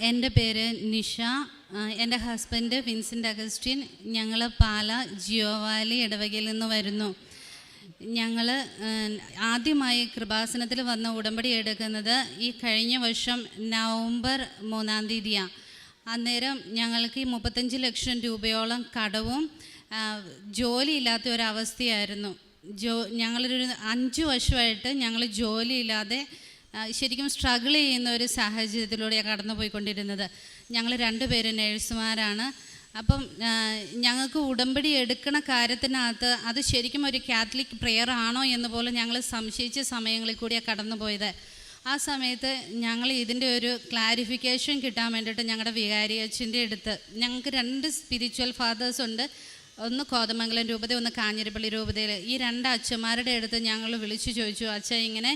എന്റെ പേര് നിഷ. എന്റെ ഹസ്ബൻഡ് വിൻസെന്റ് അഗസ്റ്റിൻ. ഞങ്ങൾ പാല ജിയോവാലി ഇടവകയിൽ നിന്ന് വരുന്നു. ഞങ്ങൾ ആദ്യമായി കൃപാസനത്തിൽ വന്ന ഉടമ്പടി എടുക്കുന്നത് ഈ കഴിഞ്ഞ വർഷം നവംബർ മൂന്നാം തീയതിയാണ് അന്നേരം ഞങ്ങൾക്ക് ഈ മുപ്പത്തഞ്ച് ലക്ഷം രൂപയോളം കടവും ജോലി ജോലിയില്ലാത്ത ഒരവസ്ഥയായിരുന്നു. ജോ ഞങ്ങളൊരു അഞ്ച് വർഷമായിട്ട് ഞങ്ങൾ ജോലിയില്ലാതെ ശരിക്കും സ്ട്രഗിൾ ചെയ്യുന്ന ഒരു സാഹചര്യത്തിലൂടെയാണ് കടന്നു പോയിക്കൊണ്ടിരുന്നത് ഞങ്ങൾ രണ്ടുപേരും നേഴ്സുമാരാണ്. അപ്പം ഞങ്ങൾക്ക് ഉടമ്പടി എടുക്കണ കാര്യത്തിനകത്ത് അത് ശരിക്കും ഒരു കാത്തലിക് പ്രെയർ ആണോ എന്ന് പോലും ഞങ്ങൾ സംശയിച്ച സമയങ്ങളിൽ കൂടിയാണ് കടന്നു പോയത് ആ സമയത്ത് ഞങ്ങൾ ഇതിന്റെ ഒരു ക്ലാരിഫിക്കേഷൻ കിട്ടാൻ വേണ്ടിയിട്ട് ഞങ്ങളുടെ വികാരി അച്ഛന്റെ അടുത്ത് ഞങ്ങൾക്ക് രണ്ട് സ്പിരിച്വൽ ഫാദേഴ്സ് ഉണ്ട്. ഒന്ന് കോതമംഗലം രൂപത ഒന്ന് കാഞ്ഞിരപ്പള്ളി രൂപതയിൽ. ഈ രണ്ട് അച്ഛന്മാരുടെ അടുത്ത് ഞങ്ങൾ വിളിച്ചു ചോദിച്ചു അച്ഛൻ ഇങ്ങനെ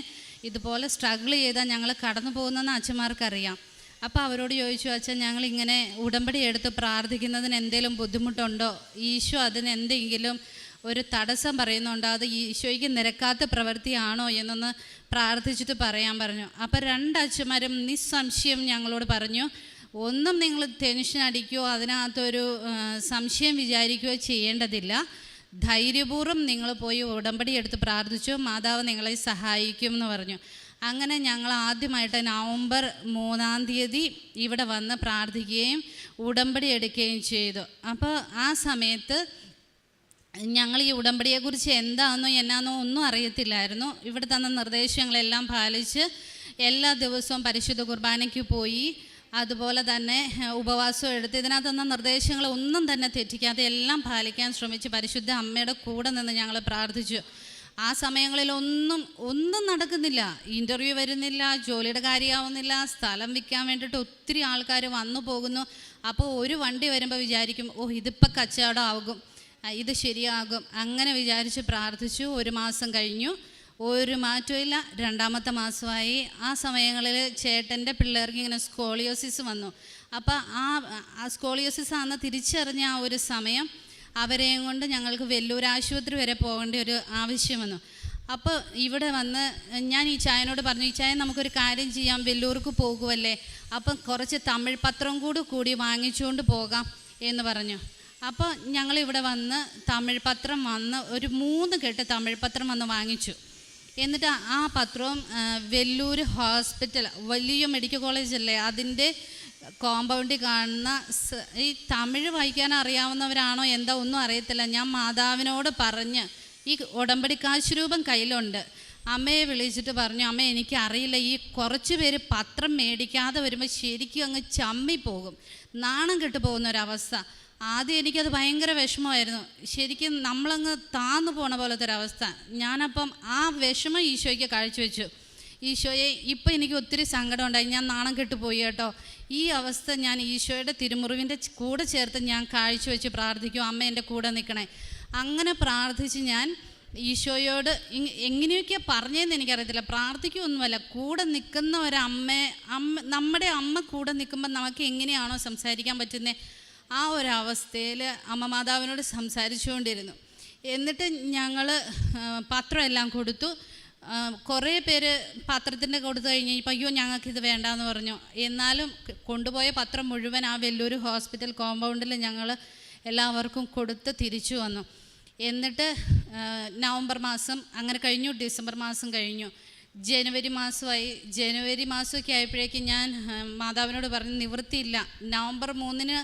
ഇതുപോലെ സ്ട്രഗിൾ ചെയ്താൽ ഞങ്ങൾ കടന്നു പോകുന്നതെന്ന് അച്ഛന്മാർക്കറിയാം. അപ്പോൾ അവരോട് ചോദിച്ചു അച്ഛൻ ഞങ്ങൾ ഇങ്ങനെ ഉടമ്പടി എടുത്ത് പ്രാർത്ഥിക്കുന്നതിന് എന്തെങ്കിലും ബുദ്ധിമുട്ടുണ്ടോ? ഈശോ അതിന് എന്തെങ്കിലും ഒരു തടസ്സം പറയുന്നുണ്ട് അത് ഈശോയ്ക്ക് നിരക്കാത്ത പ്രവൃത്തിയാണോ എന്നൊന്ന് പ്രാർത്ഥിച്ചിട്ട് പറയാൻ പറഞ്ഞു. അപ്പോൾ രണ്ട് അച്ഛന്മാരും നിസ്സംശയം ഞങ്ങളോട് പറഞ്ഞു ഒന്നും നിങ്ങൾ ടെൻഷൻ അടിക്കുകയോ അതിനകത്തൊരു സംശയം വിചാരിക്കുകയോ ചെയ്യേണ്ടതില്ല. ധൈര്യപൂർവം നിങ്ങൾ പോയി ഉടമ്പടി എടുത്ത് പ്രാർത്ഥിച്ചു മാതാവ് നിങ്ങളെ സഹായിക്കും എന്ന് പറഞ്ഞു. അങ്ങനെ ഞങ്ങൾ ആദ്യമായിട്ട് നവംബർ മൂന്നാം തീയതി ഇവിടെ വന്ന് പ്രാർത്ഥിക്കുകയും ഉടമ്പടി എടുക്കുകയും ചെയ്തു. അപ്പോൾ ആ സമയത്ത് ഞങ്ങൾ ഈ ഉടമ്പടിയെക്കുറിച്ച് എന്താണെന്നോ എന്നാന്നോ ഒന്നും അറിയത്തില്ലായിരുന്നു. ഇവിടെ തന്ന നിർദ്ദേശങ്ങളെല്ലാം പാലിച്ച് എല്ലാ ദിവസവും പരിശുദ്ധ കുർബാനയ്ക്ക് പോയി അതുപോലെ തന്നെ ഉപവാസം എടുത്ത് ഇതിനകത്ത് തന്ന നിർദ്ദേശങ്ങൾ ഒന്നും തന്നെ തെറ്റിക്കാതെ എല്ലാം പാലിക്കാൻ ശ്രമിച്ച് പരിശുദ്ധ അമ്മയുടെ കൂടെ നിന്ന് ഞങ്ങൾ പ്രാർത്ഥിച്ചു. ആ സമയങ്ങളിൽ ഒന്നും ഒന്നും നടക്കുന്നില്ല. ഇന്റർവ്യൂ വരുന്നില്ല ജോലിയുടെ കാര്യമാവുന്നില്ല സ്ഥലം വിൽക്കാൻ വേണ്ടിയിട്ട് ഒത്തിരി ആൾക്കാർ വന്നു പോകുന്നു. അപ്പോൾ ഒരു വണ്ടി വരുമ്പോൾ വിചാരിക്കും ഓ ഇതിപ്പോൾ കച്ചവടം ആകും. ഇത് ശരിയാകും. അങ്ങനെ വിചാരിച്ച് പ്രാർത്ഥിച്ചു. ഒരു മാസം കഴിഞ്ഞു. ഒരു മാറ്റമില്ല രണ്ടാമത്തെ മാസമായി. ആ സമയങ്ങളിൽ ചേട്ടന്റെ പിള്ളേർക്ക് ഇങ്ങനെ സ്കോളിയോസിസ് വന്നു. അപ്പോൾ ആ ആ സ്കോളിയോസിസ് ആണെന്ന് തിരിച്ചറിഞ്ഞ ആ ഒരു സമയം അവരെയും കൊണ്ട് ഞങ്ങൾക്ക് വെല്ലൂർ ആശുപത്രി വരെ പോകേണ്ട ഒരു ആവശ്യം വന്നു. അപ്പോൾ ഇവിടെ വന്ന് ഞാൻ ഈ ചായനോട് പറഞ്ഞു ഈ ചായ നമുക്കൊരു കാര്യം ചെയ്യാം. വെല്ലൂർക്ക് പോകുമല്ലേ അപ്പം കുറച്ച് തമിഴ് പത്രം കൂടി കൂടി വാങ്ങിച്ചുകൊണ്ട് പോകാം എന്ന് പറഞ്ഞു. അപ്പോൾ ഞങ്ങൾ ഇവിടെ വന്ന് തമിഴ് പത്രം വന്ന് ഒരു മൂന്ന് കെട്ട് തമിഴ് പത്രം വന്ന് വാങ്ങിച്ചു. എന്നിട്ട് ആ പത്രവും വെല്ലൂർ ഹോസ്പിറ്റൽ വലിയ മെഡിക്കൽ കോളേജല്ലേ അതിന്റെ കോമ്പൗണ്ടിൽ കാണുന്ന ഈ തമിഴ് വായിക്കാൻ അറിയാവുന്നവരാണോ എന്താ ഒന്നും അറിയത്തില്ല. ഞാൻ മാതാവിനോട് പറഞ്ഞ് ഈ ഉടമ്പടി കാശ് രൂപം കയ്യിലുണ്ട്. അമ്മയെ വിളിച്ചിട്ട് പറഞ്ഞു അമ്മ എനിക്ക് അറിയില്ല ഈ കുറച്ച് പേര് പത്രം മേടിക്കാതെ വരുമ്പോൾ ശരിക്കും അങ്ങ് ചമ്മി പോകും നാണം കെട്ട് പോകുന്ന ഒരവസ്ഥ ആദ്യം എനിക്കത് ഭയങ്കര വിഷമമായിരുന്നു. ശരിക്കും നമ്മളങ്ങ് താന്നു പോണ പോലത്തെ ഒരവസ്ഥ ഞാനപ്പം ആ വിഷമം ഈശോയ്ക്ക് കാഴ്ചവെച്ചു. ഈശോയെ ഇപ്പം എനിക്ക് ഒത്തിരി സങ്കടം ഉണ്ടായി ഞാൻ നാണം കെട്ടുപോയി കേട്ടോ. ഈ അവസ്ഥ ഞാൻ ഈശോയുടെ തിരുമുറിവിന്റെ കൂടെ ചേർത്ത് ഞാൻ കാഴ്ചവെച്ച് പ്രാർത്ഥിക്കും. അമ്മ എന്റെ കൂടെ നിൽക്കണേ. അങ്ങനെ പ്രാർത്ഥിച്ച് ഞാൻ ഈശോയോട് എങ്ങനെയൊക്കെ എങ്ങനെയൊക്കെയാണ് പറഞ്ഞതെന്ന് എനിക്കറിയത്തില്ല. പ്രാർത്ഥിക്കുമൊന്നുമല്ല കൂടെ നിൽക്കുന്ന ഒരമ്മ അമ്മ നമ്മുടെ അമ്മ കൂടെ നിൽക്കുമ്പോൾ നമുക്ക് എങ്ങനെയാണോ സംസാരിക്കാൻ പറ്റുന്നത് ആ ഒരു അവസ്ഥയിൽ അമ്മ മാതാവിനോട് സംസാരിച്ചുകൊണ്ടിരുന്നു. എന്നിട്ട് ഞങ്ങൾ പത്രം എല്ലാം കൊടുത്തു. കുറേ പേര് പത്രത്തിന്റെ കൊടുത്തു കഴിഞ്ഞ് അയ്യോ ഞങ്ങൾക്കിത് വേണ്ടാന്ന് പറഞ്ഞു. എന്നാലും കൊണ്ടുപോയ പത്രം മുഴുവൻ ആ വെല്ലൂർ ഹോസ്പിറ്റൽ കോമ്പൗണ്ടിൽ ഞങ്ങൾ എല്ലാവർക്കും കൊടുത്ത് തിരിച്ചു വന്നു. എന്നിട്ട് നവംബർ മാസം അങ്ങനെ കഴിഞ്ഞു ഡിസംബർ മാസം കഴിഞ്ഞു. ജനുവരി മാസമായി. ജനുവരി മാസമൊക്കെ ആയപ്പോഴേക്കും ഞാൻ മാതാവിനോട് പറഞ്ഞു നിവൃത്തിയില്ല. നവംബർ മൂന്നിന്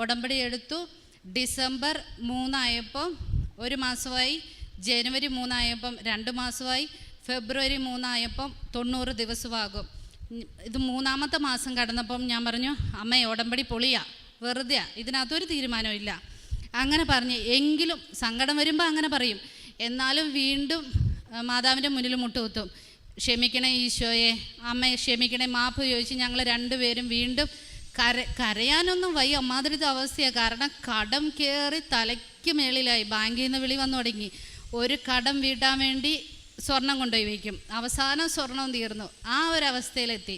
ഉടമ്പടി എടുത്തു. ഡിസംബർ മൂന്നായപ്പോൾ ഒരു മാസമായി. ജനുവരി മൂന്നായപ്പം രണ്ട് മാസമായി. ഫെബ്രുവരി മൂന്നായപ്പം തൊണ്ണൂറ് ദിവസമാകും. ഇത് മൂന്നാമത്തെ മാസം കടന്നപ്പം ഞാൻ പറഞ്ഞു അമ്മ ഉടമ്പടി പൊളിയാ വെറുതെയാ ഇതിനകത്തൊരു തീരുമാനമില്ല അങ്ങനെ പറഞ്ഞ് എങ്കിലും സങ്കടം വരുമ്പോൾ അങ്ങനെ പറയും. എന്നാലും വീണ്ടും മാതാവിന്റെ മുന്നിൽ മുട്ടുകുത്തും. ക്ഷമിക്കണേ ഈശോയെ അമ്മയെ ക്ഷമിക്കണേ മാപ്പ് ചോദിച്ച് ഞങ്ങൾ രണ്ടുപേരും വീണ്ടും കര കരയാനൊന്നും വയ്യ. അമ്മാതിരത്തെ അവസ്ഥയാണ് കാരണം കടം കയറി തലയ്ക്ക് മേളിലായി. ബാങ്കിൽ നിന്ന് വിളി വന്നു തുടങ്ങി. ഒരു കടം വീട്ടാൻ വേണ്ടി സ്വർണം കൊണ്ടുപോയി വയ്ക്കും. അവസാനം സ്വർണം തീർന്നു. ആ ഒരു അവസ്ഥയിലെത്തി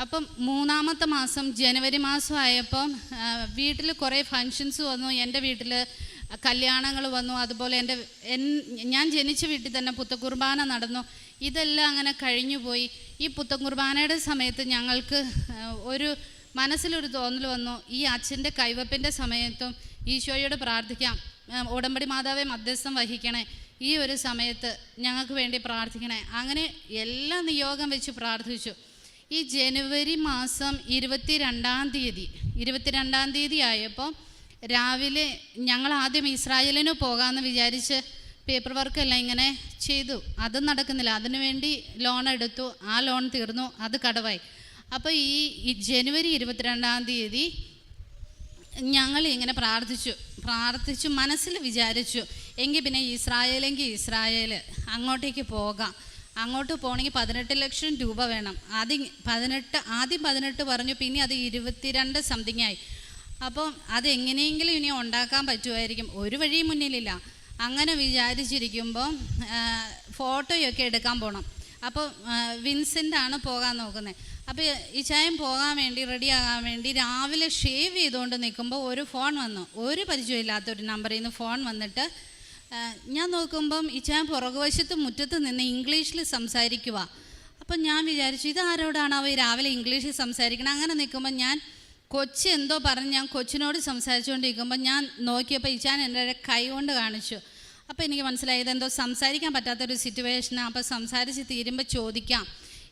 അപ്പം മൂന്നാമത്തെ മാസം ജനുവരി മാസം ആയപ്പം വീട്ടിൽ കുറേ ഫങ്ഷൻസ് വന്നു. എന്റെ വീട്ടിൽ കല്യാണങ്ങൾ വന്നു. അതുപോലെ എന്റെ എൻ ഞാൻ ജനിച്ച വീട്ടിൽ തന്നെ പുത്തക്കുർബാന നടന്നു. ഇതെല്ലാം അങ്ങനെ കഴിഞ്ഞു പോയി ഈ പുത്തക്കുർബാനയുടെ സമയത്ത് ഞങ്ങൾക്ക് ഒരു മനസ്സിലൊരു തോന്നൽ വന്നു. ഈ അച്ഛന്റെ കൈവപ്പിന്റെ സമയത്തും ഈശോയോട് പ്രാർത്ഥിക്കാം. ഉടമ്പടി മാതാവെ മധ്യസ്ഥം വഹിക്കണേ. ഈ ഒരു സമയത്ത് ഞങ്ങൾക്ക് വേണ്ടി പ്രാർത്ഥിക്കണേ. അങ്ങനെ എല്ലാ നിയോഗം വെച്ച് പ്രാർത്ഥിച്ചു. ഈ ജനുവരി മാസം ഇരുപത്തി രണ്ടാം തീയതി ഇരുപത്തിരണ്ടാം തീയതി ആയപ്പോൾ രാവിലെ ഞങ്ങൾ ആദ്യം ഇസ്രായേലിന് പോകാമെന്ന് വിചാരിച്ച് പേപ്പർ വർക്കെല്ലാം ഇങ്ങനെ ചെയ്തു. അതും നടക്കുന്നില്ല. അതിനുവേണ്ടി ലോൺ എടുത്തു. ആ ലോൺ തീർന്നു. അത് കടവായി. അപ്പോൾ ഈ ജനുവരി ഇരുപത്തിരണ്ടാം തീയതി ഞങ്ങൾ ഇങ്ങനെ പ്രാർത്ഥിച്ചു പ്രാർത്ഥിച്ചു മനസ്സിൽ വിചാരിച്ചു എങ്കിൽ പിന്നെ ഇസ്രായേലെങ്കിൽ ഇസ്രായേൽ അങ്ങോട്ടേക്ക് പോകാം. അങ്ങോട്ട് പോകണമെങ്കിൽ പതിനെട്ട് ലക്ഷം രൂപ വേണം. ആദ്യം പതിനെട്ട് ആദ്യം പതിനെട്ട് പറഞ്ഞു പിന്നെ അത് ഇരുപത്തിരണ്ട് സംതിങ് ആയി. അപ്പം അതെങ്ങനെയെങ്കിലും ഇനി ഉണ്ടാക്കാൻ പറ്റുമായിരിക്കും. ഒരു വഴിയും മുന്നിലില്ല. അങ്ങനെ വിചാരിച്ചിരിക്കുമ്പോൾ ഫോട്ടോയൊക്കെ എടുക്കാൻ പോകണം അപ്പോൾ വിൻസെന്റ് ആണ് പോകാൻ നോക്കുന്നത്. അപ്പോൾ ഈ ചായം പോകാൻ വേണ്ടി റെഡിയാകാൻ വേണ്ടി രാവിലെ ഷേവ് ചെയ്തുകൊണ്ട് നിൽക്കുമ്പോൾ ഒരു ഫോൺ വന്നു. ഒരു പരിചയമില്ലാത്ത ഒരു നമ്പറിൽ നിന്ന് ഫോൺ വന്നിട്ട് ഞാൻ നോക്കുമ്പം ഈ പുറകുവശത്ത് മുറ്റത്ത് നിന്ന് ഇംഗ്ലീഷിൽ സംസാരിക്കുക അപ്പം ഞാൻ വിചാരിച്ചു ഇത് ആരോടാണ് അവ രാവിലെ ഇംഗ്ലീഷിൽ സംസാരിക്കണം? അങ്ങനെ നിൽക്കുമ്പോൾ ഞാൻ കൊച്ചി എന്തോ പറഞ്ഞ് ഞാൻ കൊച്ചിനോട് സംസാരിച്ചുകൊണ്ടിരിക്കുമ്പോൾ ഞാൻ നോക്കിയപ്പോൾ ഇച്ചാൻ എന്റെ കൈ കൊണ്ട് കാണിച്ചു. അപ്പോൾ എനിക്ക് മനസ്സിലായി ഇതെന്തോ സംസാരിക്കാൻ പറ്റാത്തൊരു സിറ്റുവേഷനാണ് അപ്പോൾ സംസാരിച്ച് തീരുമ്പോൾ ചോദിക്കാം.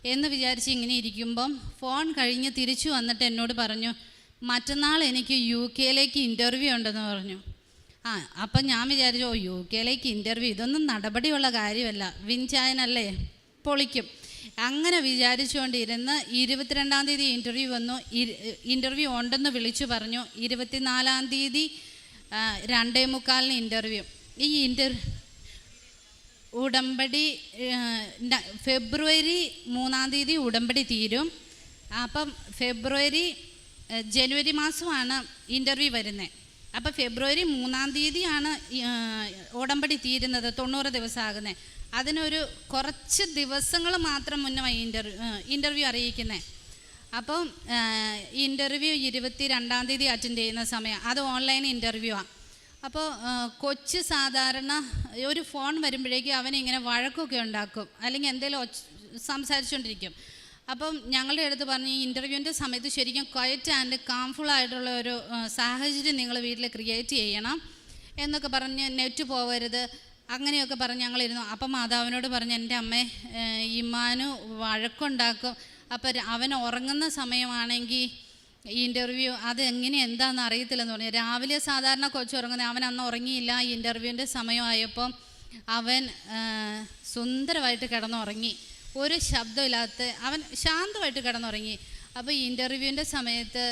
എന്ന് വിചാരിച്ച് ഇങ്ങനെ ഇരിക്കുമ്പം ഫോൺ കഴിഞ്ഞ് തിരിച്ചു വന്നിട്ട് എന്നോട് പറഞ്ഞു മറ്റന്നാൾ എനിക്ക് യു കെയിലേക്ക് ഇന്റർവ്യൂ ഉണ്ടെന്ന് പറഞ്ഞു. ആ അപ്പം ഞാൻ വിചാരിച്ചു ഓ യു കെയിലേക്ക് ഇന്റർവ്യൂ ഇതൊന്നും നടപടിയുള്ള കാര്യമല്ല വിൻചായനല്ലേ പൊളിക്കും. അങ്ങനെ വിചാരിച്ചുകൊണ്ടിരുന്ന് ഇരുപത്തിരണ്ടാം തീയതി ഇന്റർവ്യൂ വന്നു. ഇന്റർവ്യൂ ഉണ്ടെന്ന് വിളിച്ചു പറഞ്ഞു. ഇരുപത്തിനാലാം തീയതി രണ്ടേ മുക്കാലിന് ഇന്റർവ്യൂ ഈ ഇന്റർ ഉടമ്പടി ഫെബ്രുവരി മൂന്നാം തീയതി ഉടമ്പടി തീരും. അപ്പം ഫെബ്രുവരി ജനുവരി മാസമാണ് ഇന്റർവ്യൂ വരുന്നത്. അപ്പോൾ ഫെബ്രുവരി മൂന്നാം തീയതിയാണ് ഉടമ്പടി തീരുന്നത് തൊണ്ണൂറ് ദിവസമാകുന്നത് അതിനൊരു കുറച്ച് ദിവസങ്ങൾ മാത്രം മുന്നേ ഇന്റർവ്യൂ ഇന്റർവ്യൂ അറിയിക്കുന്നത്. അപ്പം ഇന്റർവ്യൂ ഇരുപത്തി രണ്ടാം തീയതി അറ്റൻഡ് ചെയ്യുന്ന സമയം അത് ഓൺലൈൻ ഇന്റർവ്യൂ ആണ് അപ്പോൾ കൊച്ച് സാധാരണ ഒരു ഫോൺ വരുമ്പോഴേക്കും അവനിങ്ങനെ വഴക്കൊക്കെ ഉണ്ടാക്കും. അല്ലെങ്കിൽ എന്തെങ്കിലും സംസാരിച്ചുകൊണ്ടിരിക്കും അപ്പം ഞങ്ങളുടെ അടുത്ത് പറഞ്ഞ് ഈ ഇന്റർവ്യൂവിന്റെ സമയത്ത് ശരിക്കും ക്വയറ്റ് ആൻഡ് കാംഫുൾ ആയിട്ടുള്ള ഒരു സാഹചര്യം നിങ്ങൾ വീട്ടിൽ ക്രിയേറ്റ് ചെയ്യണം എന്നൊക്കെ പറഞ്ഞ് നെറ്റ് പോകരുത് അങ്ങനെയൊക്കെ പറഞ്ഞ് ഞങ്ങളിരുന്നു. അപ്പം മാതാവിനോട് പറഞ്ഞ് എന്റെ അമ്മേ ഇമ്മാനു വഴക്കുണ്ടാക്കും. അപ്പം അവൻ ഉറങ്ങുന്ന സമയമാണെങ്കിൽ ഈ ഇന്റർവ്യൂ അത് എങ്ങനെ എന്താണെന്ന് അറിയത്തില്ലെന്ന് പറഞ്ഞു. രാവിലെ സാധാരണ കൊച്ചു ഉറങ്ങുന്നത് അവൻ അന്ന് ഉറങ്ങിയില്ല. ഈ ഇന്റർവ്യൂവിന്റെ സമയമായപ്പം അവൻ സുന്ദരമായിട്ട് കിടന്നുറങ്ങി. ഒരു ശബ്ദമില്ലാത്ത അവൻ ശാന്തമായിട്ട് കിടന്നുറങ്ങി. അപ്പോൾ ഈ ഇന്റർവ്യൂവിന്റെ സമയത്ത്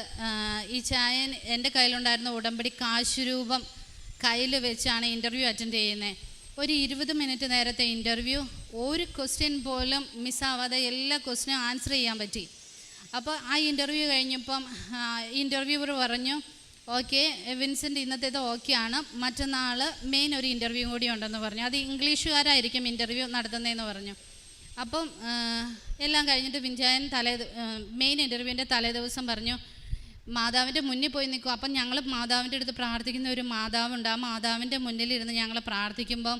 ഈ ചായൻ എന്റെ കയ്യിലുണ്ടായിരുന്ന ഉടമ്പടി കാശുരൂപം കയ്യിൽ വെച്ചാണ് ഇന്റർവ്യൂ അറ്റൻഡ് ചെയ്യുന്നത് ഒരു ഇരുപത് മിനിറ്റ് നേരത്തെ ഇന്റർവ്യൂ ഒരു ക്വസ്റ്റ്യൻ പോലും മിസ്സാവാതെ എല്ലാ ക്വസ്റ്റിനും ആൻസർ ചെയ്യാൻ പറ്റി. അപ്പോൾ ആ ഇന്റർവ്യൂ കഴിഞ്ഞപ്പം ഇന്റർവ്യൂവർ പറഞ്ഞു ഓക്കെ വിൻസെന്റ് ഇന്നത്തേത് ആണ്. മറ്റന്നാൾ മെയിൻ ഒരു ഇന്റർവ്യൂ കൂടി ഉണ്ടെന്ന് പറഞ്ഞു. അത് ഇംഗ്ലീഷുകാരായിരിക്കും ഇന്റർവ്യൂ നടത്തുന്നതെന്ന് പറഞ്ഞു. അപ്പം എല്ലാം കഴിഞ്ഞിട്ട് വിൻചായൻ തലേ മെയിൻ ഇന്റർവ്യൂവിന്റെ തലേ ദിവസം പറഞ്ഞു മാതാവിന്റെ മുന്നിൽ പോയി നിൽക്കും. അപ്പം ഞങ്ങൾ മാതാവിന്റെ അടുത്ത് പ്രാർത്ഥിക്കുന്ന ഒരു മാതാവുണ്ട്. ആ മാതാവിന്റെ മുന്നിലിരുന്ന് ഞങ്ങൾ പ്രാർത്ഥിക്കുമ്പം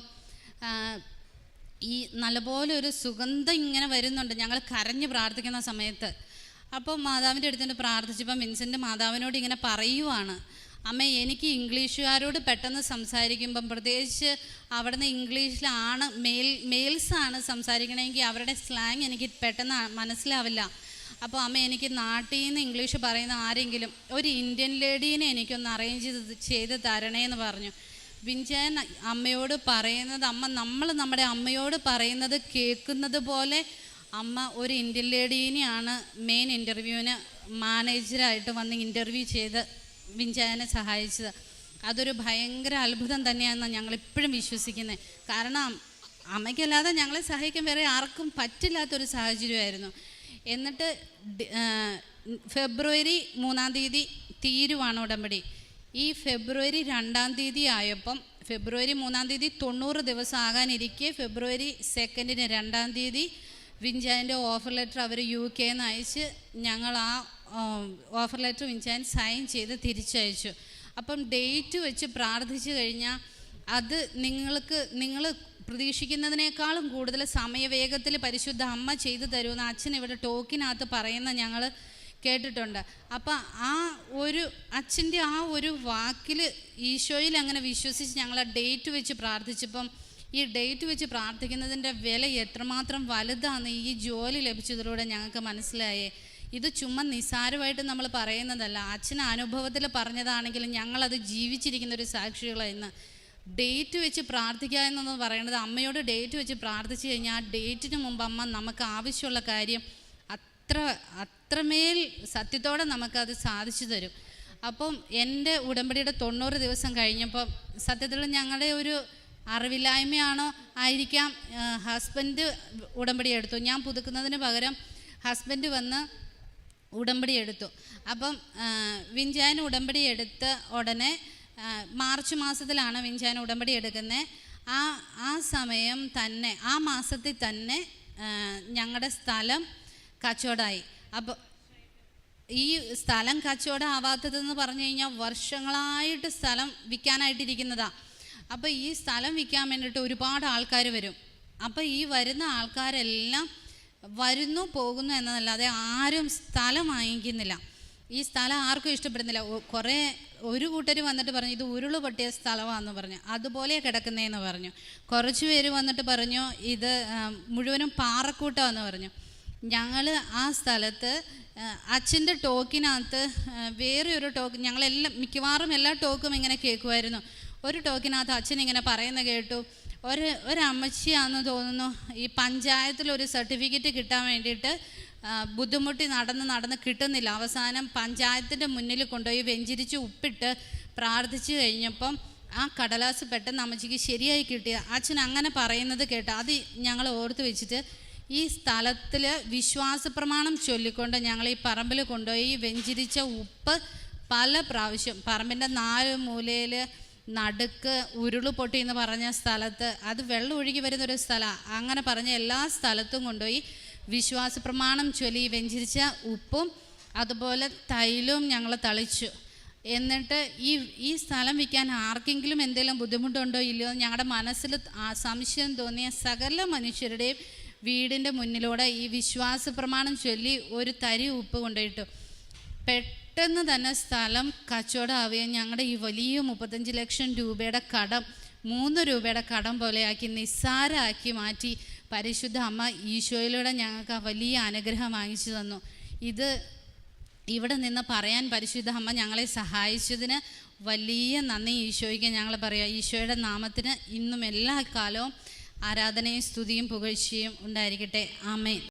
ഈ നല്ലപോലെ ഒരു സുഗന്ധം ഇങ്ങനെ വരുന്നുണ്ട്. ഞങ്ങൾ കരഞ്ഞ് പ്രാർത്ഥിക്കുന്ന സമയത്ത് അപ്പോൾ മാതാവിന്റെ അടുത്തുകൊണ്ട് പ്രാർത്ഥിച്ചപ്പോൾ വിൻസെന്റ് മാതാവിനോട് ഇങ്ങനെ പറയുവാണ്. അമ്മ എനിക്ക് ഇംഗ്ലീഷുകാരോട് പെട്ടെന്ന് സംസാരിക്കുമ്പം പ്രത്യേകിച്ച് അവിടുന്ന് ഇംഗ്ലീഷിലാണ് മെയിൽ മെയിൽസാണ് സംസാരിക്കണമെങ്കിൽ അവരുടെ സ്ലാങ് എനിക്ക് പെട്ടെന്ന് മനസ്സിലാവില്ല. അപ്പോൾ അമ്മ എനിക്ക് നാട്ടിൽ നിന്ന് ഇംഗ്ലീഷ് പറയുന്ന ആരെങ്കിലും ഒരു ഇന്ത്യൻ ലേഡീനെ എനിക്കൊന്ന് അറേഞ്ച് ചെയ്ത് ചെയ്ത് തരണേ എന്ന് പറഞ്ഞു. വിൻചാൻ അമ്മയോട് പറയുന്നത് അമ്മ നമ്മൾ നമ്മുടെ അമ്മയോട് പറയുന്നത് കേൾക്കുന്നത് പോലെ അമ്മ ഒരു ഇന്ത്യൻ ലേഡീനെയാണ് മെയിൻ ഇന്റർവ്യൂവിന് മാനേജറായിട്ട് വന്ന് ഇന്റർവ്യൂ ചെയ്ത് വിഞ്ചായനെ സഹായിച്ചത്. അതൊരു ഭയങ്കര അത്ഭുതം തന്നെയാണെന്ന് ഞങ്ങൾ ഇപ്പോഴും വിശ്വസിക്കുന്നത്. കാരണം അമ്മയ്ക്കല്ലാതെ ഞങ്ങളെ സഹായിക്കാൻ വേറെ ആർക്കും പറ്റില്ലാത്തൊരു സാഹചര്യമായിരുന്നു. എന്നിട്ട് ഫെബ്രുവരി മൂന്നാം തീയതി തീരുവാണ് ഉടമ്പടി. ഈ ഫെബ്രുവരി രണ്ടാം തീയതി ആയപ്പം ഫെബ്രുവരി മൂന്നാം തീയതി തൊണ്ണൂറ് ദിവസം ആകാനിരിക്കെ ഫെബ്രുവരി സെക്കൻഡിന് രണ്ടാം തീയതി വിൻചാന്റെ ഓഫർ ലെറ്റർ അവർ യു കെ നിന്ന് അയച്ച് ഞങ്ങൾ ആ ഓഫർ ലെറ്റർ വിഞ്ചാൻ സൈൻ ചെയ്ത് തിരിച്ചയച്ചു. അപ്പം ഡേറ്റ് വെച്ച് പ്രാർത്ഥിച്ചു കഴിഞ്ഞാൽ അത് നിങ്ങൾക്ക് നിങ്ങൾ പ്രതീക്ഷിക്കുന്നതിനേക്കാളും കൂടുതൽ സമയവേഗത്തിൽ പരിശുദ്ധ അമ്മ ചെയ്തു തരുമെന്ന് അച്ഛൻ ഇവിടെ ടോക്കിനകത്ത് പറയുന്ന ഞങ്ങൾ കേട്ടിട്ടുണ്ട്. അപ്പം ആ ഒരു അച്ഛന്റെ ആ ഒരു വാക്കിൽ ഈശോയിൽ അങ്ങനെ വിശ്വസിച്ച് ഞങ്ങൾ ആ ഡേറ്റ് വെച്ച് പ്രാർത്ഥിച്ചപ്പം ഈ ഡേറ്റ് വെച്ച് പ്രാർത്ഥിക്കുന്നതിന്റെ വില എത്രമാത്രം വലുതാണ് ഈ ജോലി ലഭിച്ചതിലൂടെ ഞങ്ങൾക്ക് മനസ്സിലായേ. ഇത് ചുമ്മാ നിസ്സാരമായിട്ട് നമ്മൾ പറയുന്നതല്ല. അച്ഛൻ അനുഭവത്തിൽ പറഞ്ഞതാണെങ്കിലും ഞങ്ങളത് ജീവിച്ചിരിക്കുന്ന ഒരു സാക്ഷികളായിരുന്നു ഡേറ്റ് വെച്ച് പ്രാർത്ഥിക്കുക എന്നത് പറയുന്നത് അമ്മയോട് ഡേറ്റ് വെച്ച് പ്രാർത്ഥിച്ചു കഴിഞ്ഞാൽ ആ ഡേറ്റിന് മുമ്പ് അമ്മ നമുക്ക് ആവശ്യമുള്ള കാര്യം അത്ര അത്രമേൽ സത്യത്തോടെ നമുക്കത് സാധിച്ചു തരും. അപ്പം എന്റെ ഉടമ്പടിയുടെ തൊണ്ണൂറ് ദിവസം കഴിഞ്ഞപ്പം സത്യത്തിൽ ഞങ്ങളുടെ ഒരു അറിവില്ലായ്മയാണോ ആയിരിക്കാം. ഹസ്ബൻഡ് ഉടമ്പടി എടുത്തു. ഞാൻ പുതുക്കുന്നതിന് പകരം ഹസ്ബൻഡ് വന്ന് ഉടമ്പടി എടുത്തു. അപ്പം വിഞ്ചാൻ ഉടമ്പടി എടുത്ത ഉടനെ മാർച്ച് മാസത്തിലാണ് വിഞ്ചാൻ ഉടമ്പടി എടുക്കുന്നത് ആ ആ സമയം തന്നെ ആ മാസത്തിൽ തന്നെ ഞങ്ങളുടെ സ്ഥലം കച്ചവടമായി അപ്പോൾ ഈ സ്ഥലം കച്ചവടം ആവാത്തതെന്ന് പറഞ്ഞു കഴിഞ്ഞാൽ വർഷങ്ങളായിട്ട് സ്ഥലം വിൽക്കാനായിട്ടിരിക്കുന്നതാ. അപ്പോൾ ഈ സ്ഥലം വിൽക്കാൻ വേണ്ടിയിട്ട് ഒരുപാട് ആൾക്കാർ വരും. അപ്പോൾ ഈ വരുന്ന ആൾക്കാരെല്ലാം വരുന്നു പോകുന്നു എന്നതല്ലാതെ ആരും സ്ഥലം വാങ്ങിക്കുന്നില്ല. ഈ സ്ഥലം ആർക്കും ഇഷ്ടപ്പെടുന്നില്ല. കുറേ ഒരു കൂട്ടർ വന്നിട്ട് പറഞ്ഞു ഇത് ഉരുൾ പൊട്ടിയ സ്ഥലമാണെന്ന് പറഞ്ഞു. അതുപോലെ കിടക്കുന്നതെന്ന് പറഞ്ഞു. കുറച്ച് പേര് വന്നിട്ട് പറഞ്ഞു ഇത് മുഴുവനും പാറക്കൂട്ടമാണെന്ന് പറഞ്ഞു. ഞങ്ങൾ ആ സ്ഥലത്ത് അച്ഛന്റെ ടോക്കിനകത്ത് വേറെ ഒരു ടോക്ക് ഞങ്ങളെല്ലാം മിക്കവാറും എല്ലാ ടോക്കും ഇങ്ങനെ കേൾക്കുമായിരുന്നു. ഒരു ടോക്കിനകത്ത് അച്ഛൻ ഇങ്ങനെ പറയുന്ന കേട്ടു ഒരു ഒരമ്മച്ചിയാണെന്ന് തോന്നുന്നു ഈ പഞ്ചായത്തിൽ ഒരു സർട്ടിഫിക്കറ്റ് കിട്ടാൻ വേണ്ടിയിട്ട് ബുദ്ധിമുട്ടി നടന്ന് നടന്ന് കിട്ടുന്നില്ല. അവസാനം പഞ്ചായത്തിന്റെ മുന്നിൽ കൊണ്ടുപോയി വെഞ്ചിരിച്ച് ഉപ്പിട്ട് പ്രാർത്ഥിച്ചു കഴിഞ്ഞപ്പം ആ കടലാസ് പെട്ടെന്ന് അമ്മച്ചിക്ക് ശരിയായി കിട്ടി. അച്ഛൻ അങ്ങനെ പറയുന്നത് കേട്ട് അത് ഞങ്ങൾ ഓർത്ത് വെച്ചിട്ട് ഈ സ്ഥലത്തിൽ വിശ്വാസ പ്രമാണം ചൊല്ലിക്കൊണ്ട് ഞങ്ങൾ ഈ പറമ്പിൽ കൊണ്ടുപോയി വെഞ്ചിരിച്ച ഉപ്പ് പല പ്രാവശ്യം പറമ്പിന്റെ നാല് മൂലയിൽ നടുക്ക് ഉരുൾ പൊട്ടി എന്ന് പറഞ്ഞ സ്ഥലത്ത് അത് വെള്ളം ഒഴുകി വരുന്ന ഒരു സ്ഥലമാണ് അങ്ങനെ പറഞ്ഞ എല്ലാ സ്ഥലത്തും കൊണ്ടുപോയി വിശ്വാസ പ്രമാണം ചൊല്ലി വെഞ്ചിരിച്ച ഉപ്പും അതുപോലെ തൈലവും ഞങ്ങൾ തളിച്ചു. എന്നിട്ട് ഈ ഈ സ്ഥലം വിൽക്കാൻ ആർക്കെങ്കിലും എന്തെങ്കിലും ബുദ്ധിമുട്ടുണ്ടോ ഇല്ലയോ ഞങ്ങളുടെ മനസ്സിൽ സംശയം തോന്നിയ സകല മനുഷ്യരുടെയും വീടിന്റെ മുന്നിലൂടെ ഈ വിശ്വാസ പ്രമാണം ചൊല്ലി ഒരു തരി ഉപ്പ് കൊണ്ടുപോയിട്ടു. പെട്ടെന്ന് തന്നെ സ്ഥലം കച്ചവടമാവുകയും ഞങ്ങളുടെ ഈ വലിയ മുപ്പത്തഞ്ച് ലക്ഷം രൂപയുടെ കടം മൂന്ന് രൂപയുടെ കടം പോലെയാക്കി നിസ്സാരമാക്കി മാറ്റി പരിശുദ്ധ അമ്മ ഈശോയിലൂടെ ഞങ്ങൾക്ക് ആ വലിയ അനുഗ്രഹം വാങ്ങിച്ചു തന്നു. ഇത് ഇവിടെ നിന്ന് പറയാൻ പരിശുദ്ധ അമ്മ ഞങ്ങളെ സഹായിച്ചതിന് വലിയ നന്ദി ഈശോയ്ക്ക് ഞങ്ങൾ പറയാം. ഈശോയുടെ നാമത്തിന് ഇന്നും എല്ലാ കാലവും ആരാധനയും സ്തുതിയും പുകഴ്ചയും ഉണ്ടായിരിക്കട്ടെ. ആമേൻ.